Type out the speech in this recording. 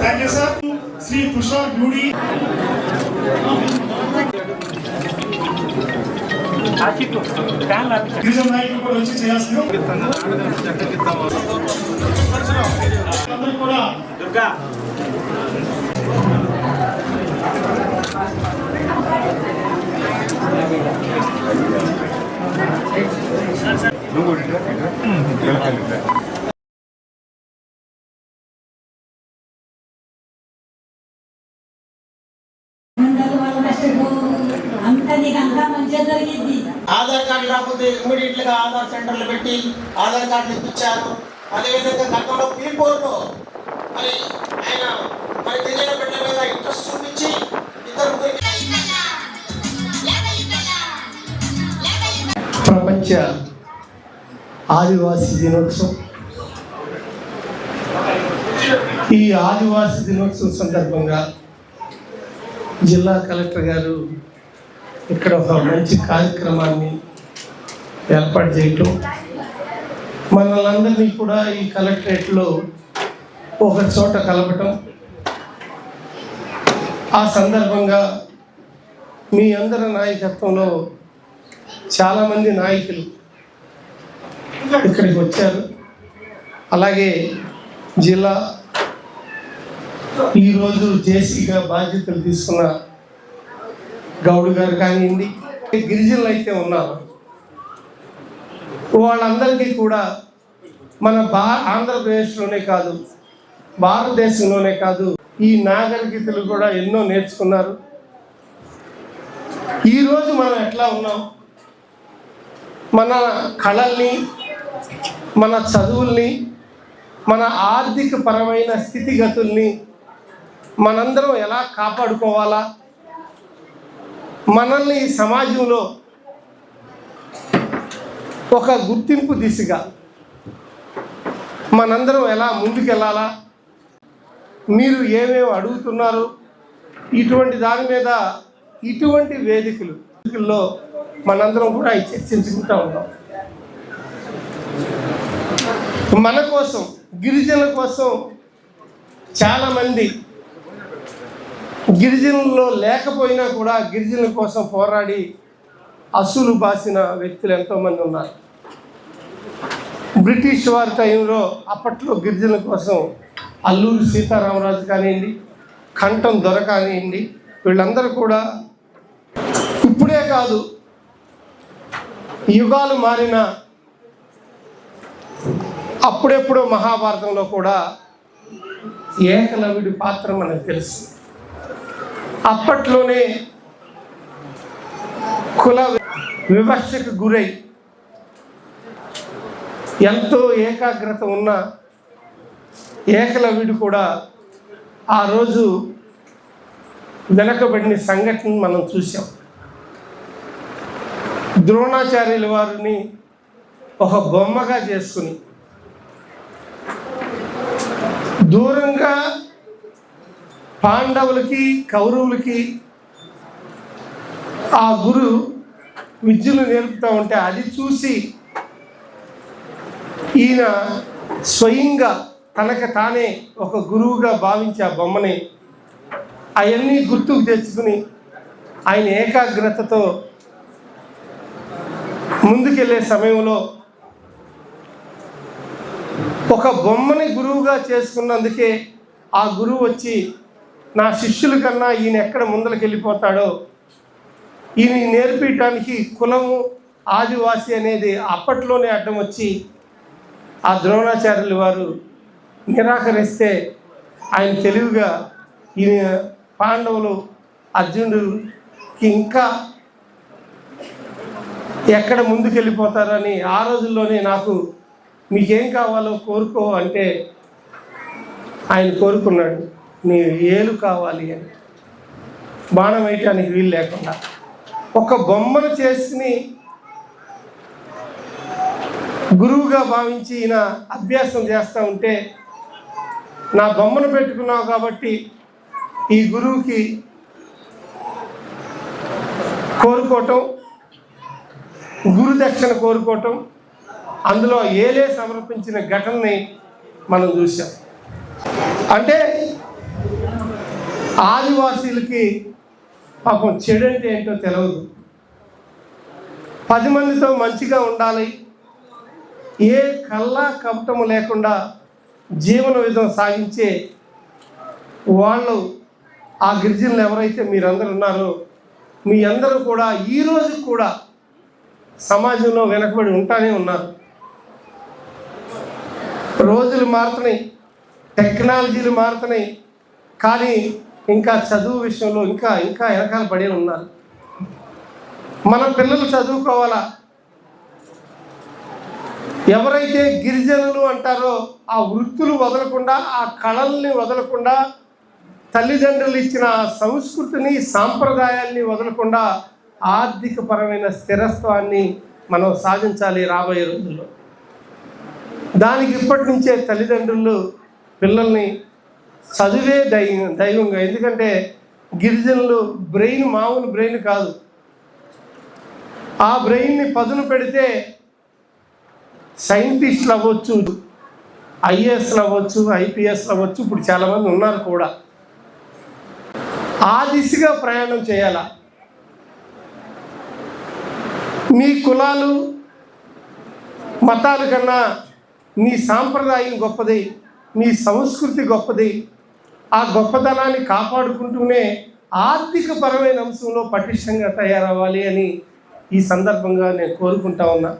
Thank you sir Shri Tushar beauty గిరిజన నాయకులు కూడా వచ్చి చేయాల్సింది. అందరూ కూడా. అందరూ ఆధార్ కార్డు రాకపోతే ఇమ్మీడియట్గా ఆధార్ సెంటర్లు పెట్టి ఆధార్ కార్డులు ఇప్పించారు. అదేవిధంగా గతంలో పీపోర్లో మరి ఆయన మరి గిరిజన బిడ్డల మీద ఇంట్రెస్ట్ చూపించి ఇద్దరు ప్రపంచ ఆదివాసీ దినోత్సవం. ఈ ఆదివాసీ దినోత్సవం సందర్భంగా జిల్లా కలెక్టర్ గారు ఇక్కడ ఒక మంచి కార్యక్రమాన్ని ఏర్పాటు చేయటం. మనలందరినీ కూడా ఈ కలెక్టరేట్లో ఒక చోట కలపటం. ఆ సందర్భంగా మీ అందరి నాయకత్వంలో చాలామంది నాయకులు ఇక్కడికి వచ్చారు. అలాగే జిల్లా ఈరోజు జేసీగా బాధ్యతలు తీసుకున్న గౌడ్ గారు కానివ్వండి గిరిజనులు అయితే ఉన్నారు. వాళ్ళందరికీ కూడా మన భా ఆంధ్రప్రదేశ్లోనే కాదు భారతదేశంలోనే కాదు ఈ నాగరికతలు కూడా ఎన్నో నేర్చుకున్నారు. ఈరోజు మనం ఎట్లా ఉన్నాం? మన కళల్ని మన చదువుల్ని మన ఆర్థిక పరమైన స్థితిగతుల్ని మనందరం ఎలా కాపాడుకోవాలా? మనల్ని ఈ సమాజంలో ఒక గుర్తింపు దిశగా మనందరం ఎలా ముందుకెళ్ళాలా? మీరు ఏమేమి అడుగుతున్నారు? ఇటువంటి దాని మీద ఇటువంటి వేదికలు వేదికల్లో మనందరం కూడా చర్చించుకుంటూ ఉంటాం మన కోసం గిరిజనుల కోసం చాలామంది గిరిజనుల్లో లేకపోయినా కూడా గిరిజనుల కోసం పోరాడి అసులు బాసిన వ్యక్తులు ఎంతోమంది ఉన్నారు. బ్రిటిష్ వారి టైంలో అప్పట్లో గిరిజనుల కోసం అల్లూరి సీతారామరాజు కానివ్వండి కంఠం దొర కానివ్వండి వీళ్ళందరూ కూడా ఇప్పుడే కాదు యుగాలు మారిన అప్పుడెప్పుడో మహాభారతంలో కూడా ఏకలవ్యుడి పాత్ర మనకు తెలుసు. అప్పట్లోనే కుల వివక్షకు గురై ఎంతో ఏకాగ్రత ఉన్న ఏకలవ్యుడు కూడా ఆ రోజు వెనకబడిన సంఘటన మనం చూసాం ద్రోణాచార్యుల వారిని ఒక బొమ్మగా చేసుకుని దూరంగా పాండవులకి కౌరవులకి ఆ గురు విద్యను నేర్పుతూ ఉంటే అది చూసి ఈయన స్వయంగా తనకు తానే ఒక గురువుగా భావించి ఆ బొమ్మని అవన్నీ గుర్తుకు తెచ్చుకుని ఆయన ఏకాగ్రతతో ముందుకెళ్ళే సమయంలో ఒక బొమ్మని గురువుగా చేసుకున్నందుకే ఆ గురువు వచ్చి నా శిష్యుల కన్నా ఈయన ఎక్కడ ముందరికి వెళ్ళిపోతాడో? ఈయన నేర్పించడానికి కులము ఆదివాసి అనేది అప్పట్లోనే అడ్డం వచ్చి ఆ ద్రోణాచార్యులు వారు నిరాకరిస్తే ఆయన తెలివిగా ఈయన పాండవులు అర్జునుడికి ఇంకా ఎక్కడ ముందుకెళ్ళిపోతారని ఆ రోజుల్లోనే నాకు మీకేం కావాలో కోరుకో అంటే ఆయన కోరుకున్నాడు. నీ ఏలు కావాలి అని. బాణం వేయటానికి వీలు లేకుండా. ఒక బొమ్మను చేసుకుని గురువుగా భావించి ఈయన అభ్యాసం చేస్తూ ఉంటే నా బొమ్మను పెట్టుకున్నావు కాబట్టి ఈ గురువుకి కోరుకోవటం గురు దక్షిణ కోరుకోవటం అందులో ఏలే సమర్పించిన ఘటనని మనం చూసాం అంటే ఆదివాసీలకి పాపం చెడు అంటే ఏంటో తెలియదు పది మందితో మంచిగా ఉండాలి. ఏ కల్లా కపటము లేకుండా జీవన విధం సాగించే వాళ్ళు ఆ గిరిజనులు ఎవరైతే మీరందరూ ఉన్నారో మీ అందరూ కూడా ఈ రోజు కూడా సమాజంలో వెనకబడి ఉంటానే ఉన్నారు. రోజులు మారుతున్నాయి టెక్నాలజీలు మారుతున్నాయి కానీ ఇంకా చదువు విషయంలో ఇంకా ఇంకా వెనకాల పడే ఉన్నారు. మన పిల్లలు చదువుకోవాలా? ఎవరైతే గిరిజనులు అంటారో ఆ వృత్తులు వదలకుండా ఆ కళల్ని వదలకుండా తల్లిదండ్రులు ఇచ్చిన ఆ సంస్కృతిని సాంప్రదాయాల్ని వదలకుండా ఆర్థిక పరమైన స్థిరత్వాన్ని మనం సాధించాలి రాబోయే రోజుల్లో. దానికి ఇప్పటి నుంచే తల్లిదండ్రులు పిల్లల్ని చదివే దైవం దైవంగా. ఎందుకంటే గిరిజనులు బ్రెయిన్ మామూలు బ్రెయిన్ కాదు. ఆ బ్రెయిన్ని పదును పెడితే సైంటిస్టులు అవ్వచ్చు ఐఏఎస్లు అవ్వచ్చు ఐపీఎస్లు అవ్వచ్చు. ఇప్పుడు చాలామంది ఉన్నారు కూడా. ఆ దిశగా ప్రయాణం చేయాల? నీ కులాలు మతాల కన్నా నీ సాంప్రదాయం గొప్పది నీ సంస్కృతి గొప్పది ఆ గొప్పతనాన్ని కాపాడుకుంటూనే ఆర్థిక పరమైన అంశంలో పటిష్టంగా తయారవ్వాలి అని ఈ సందర్భంగా నేను కోరుకుంటా ఉన్నా.